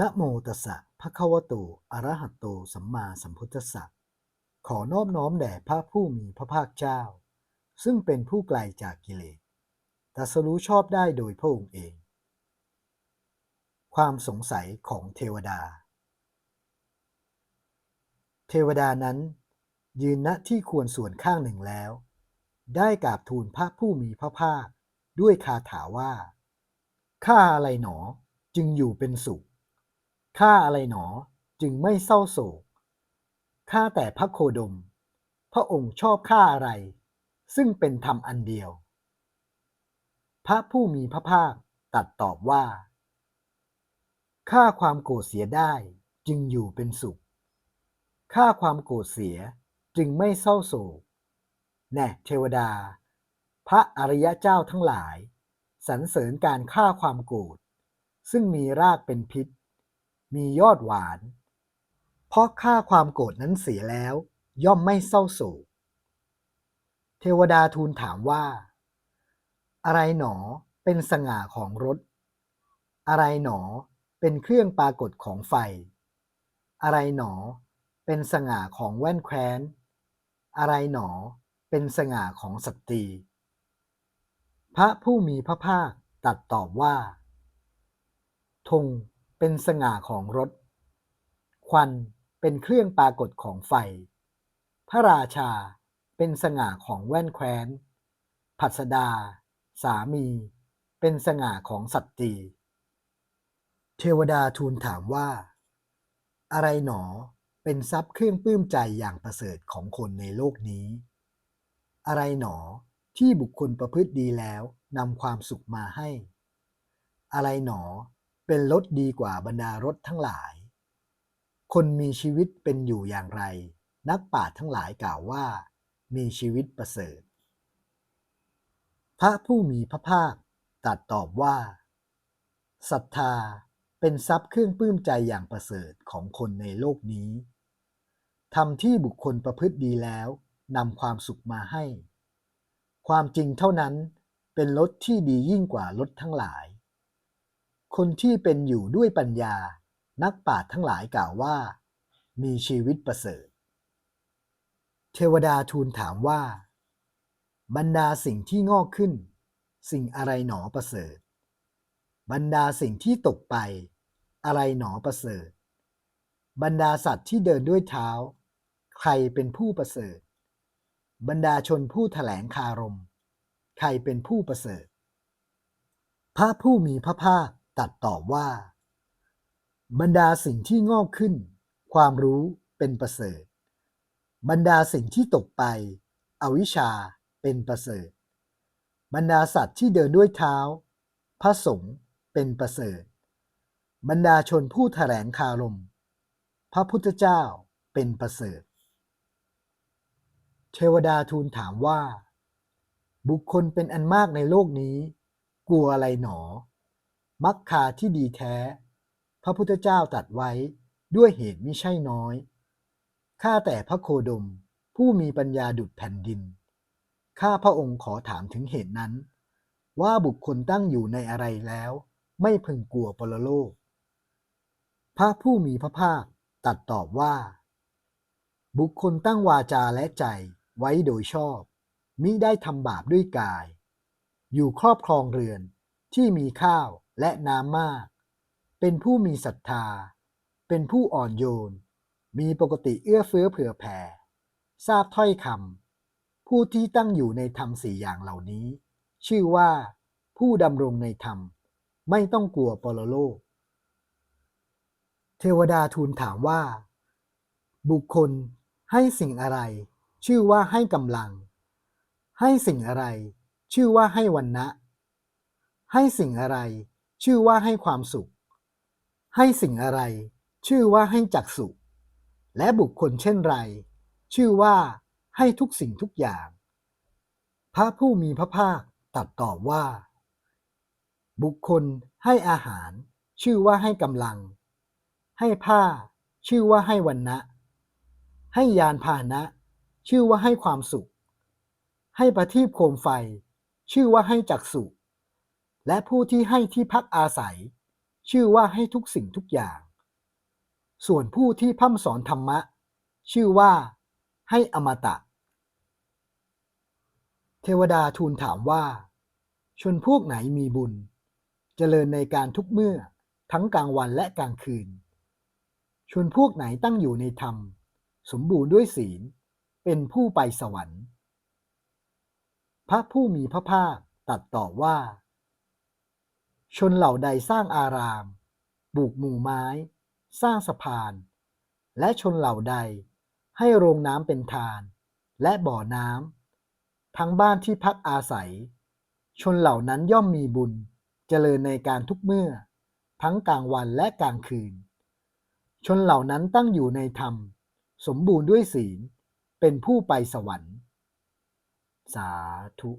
นะโมตัสสะภะคะวะโตอะระหะโต สัมมาสัมพุทธัสสะ ขอนอบน้อมแด่พระผู้มีพระภาคเจ้า ซึ่งเป็นผู้ไกลจากกิเลสตรัสรู้ชอบได้โดยพระองค์เอง ความสงสัยของเทวดา เทวดานั้น ยืนณที่ควรส่วนข้างหนึ่งแล้ว ได้กราบทูลพระผู้มีพระภาคด้วยคาถาว่า ข้าอะไรหนอจึงอยู่เป็นสุข ข้าอะไรหนอจึงไม่เศร้าโศก ข้าแต่พระโคดม พระองค์ชอบข้าอะไร ซึ่งเป็นธรรมอันเดียว พระผู้มีพระภาคตรัสตอบว่า ข้าความโกรธเสียได้จึงอยู่เป็นสุข ข้าความโกรธเสียจึงไม่เศร้าโศก แน่เทวดา พระอริยเจ้าทั้งหลายสรรเสริญการฆ่าความโกรธซึ่งมีรากเป็นพิษ มียอดหวาน เพราะฆ่าความโกรธนั้นเสียแล้ว ย่อมไม่เศร้าโศก เทวดาทูลถามว่า อะไรหนอเป็นสง่าของรถ อะไรหนอเป็นเครื่องปรากฏของไฟ อะไรหนอเป็นสง่าของแว่นแคว้น อะไรหนอเป็นสง่าของสตรี พระผู้มีพระภาคตรัสตอบว่าธง เป็นสง่าของรถ ควันเป็นเครื่องปรากฏของไฟ พระราชาเป็นสง่าของแว่นแคว้น ผัสดา สามี เป็นสง่าของสัตตีเทวดาทูลถามว่า อะไรหนอเป็นทรัพย์เครื่องปลื้มใจอย่างประเสริฐของคนในโลกนี้ อะไรหนอที่บุคคลประพฤติดีแล้วนำความสุขมาให้ อะไรหนอ เป็นรถดีกว่าบรรดารถทั้งหลาย คนมีชีวิตเป็นอยู่อย่างไร นักปราชญ์ทั้งหลายกล่าวว่า มีชีวิตประเสริฐ พระผู้มีพระภาคตรัสตอบว่าศรัทธาเป็นทรัพย์เครื่องปลื้มใจอย่างประเสริฐของคนในโลกนี้ทำที่บุคคลประพฤติดีแล้วนำความสุขมาให้ ความจริงเท่านั้นเป็นรถที่ดียิ่งกว่ารถทั้งหลาย คนที่เป็นอยู่ด้วยปัญญา นักปราชญ์ทั้งหลายกล่าวว่า มีชีวิตประเสริฐ เทวดาทูลถามว่า บรรดาสิ่งที่งอกขึ้น สิ่งอะไรหนอประเสริฐ บรรดาสิ่งที่ตกไป อะไรหนอประเสริฐ บรรดาสัตว์ที่เดินด้วยเท้า ใครเป็นผู้ประเสริฐ บรรดาชนผู้แถลงคารม ใครเป็นผู้ประเสริฐพระผู้มีพระภาค ตรัสตอบว่า บรรดาสิ่งที่งอกขึ้น ความรู้เป็นประเสริฐ บรรดาสิ่งที่ตกไป อวิชชาเป็นประเสริฐ บรรดาสัตว์ที่เดินด้วยเท้า พระสงฆ์เป็นประเสริฐ บรรดาชนผู้แถลงคารม พระพุทธเจ้าเป็นประเสริฐ เทวดาทูลถามว่า บุคคลเป็นอันมากในโลกนี้ กลัวอะไรหนอ มักคาที่ดีแท้ พระพุทธเจ้าตรัสไว้ด้วยเหตุมิใช่น้อย ข้าแต่พระโคดม ผู้มีปัญญาดุจแผ่นดิน ข้าพระองค์ขอถามถึงเหตุนั้น ว่าบุคคลตั้งอยู่ในอะไรแล้ว ไม่พึงกลัวปรโลก พระผู้มีพระภาคตรัสตอบว่า บุคคลตั้งวาจาและใจไว้โดยชอบ มิได้ทำบาปด้วยกาย อยู่ครอบครองเรือนที่มีข้าว และน้ำมาก เป็นผู้มีศรัทธา เป็นผู้อ่อนโยน มีปกติเอื้อเฟื้อเผื่อแผ่ ทราบถ้อยคำผู้ที่ตั้งอยู่ในธรรมสี่อย่างเหล่านี้ ชื่อว่า ผู้ดำรงในธรรม ไม่ต้องกลัวปรโลก เทวดาทูลถามว่า บุคคลให้สิ่งอะไร ชื่อว่าให้กำลัง ให้สิ่งอะไร ชื่อว่าให้วันนะให้สิ่งอะไร ชื่อว่าให้ความสุข ให้สิ่งอะไร ชื่อว่าให้จักสุและบุคคลเช่นไร ชื่อว่าให้ทุกสิ่งทุกอย่าง พระผู้มีพระภาคตรัสตอบว่า บุคคลให้อาหาร ชื่อว่าให้กำลัง ให้ผ้า ชื่อว่าให้วันนะให้ยานพาหนะ ชื่อว่าให้ความสุข ให้ประทีปโคมไฟ ชื่อว่าให้จักสุ และผู้ที่ให้ที่พักอาศัย ชื่อว่าให้ทุกสิ่งทุกอย่าง ส่วนผู้ที่พร่ำสอนธรรมะ ชื่อว่า ให้อมตะ เทวดาทูลถามว่า ชนพวกไหนมีบุญ เจริญในการทุกเมื่อทั้งกลางวันและกลางคืน ชนพวกไหนตั้งอยู่ในธรรม สมบูรณ์ด้วยศีล เป็นผู้ไปสวรรค์ พระผู้มีพระภาคตรัสตอบว่า ชนเหล่าใดสร้างอารามปลูกหมู่ไม้ สร้างสะพาน และชนเหล่าใด ให้โรงน้ำเป็นทาน และบ่อน้ำทั้งบ้านที่พักอาศัย ชนเหล่านั้นย่อมมีบุญเจริญในการทุกเมื่อ ทั้งกลางวันและกลางคืน ชนเหล่านั้นตั้งอยู่ในธรรม สมบูรณ์ด้วยศีล เป็นผู้ไปสวรรค์ สาธุ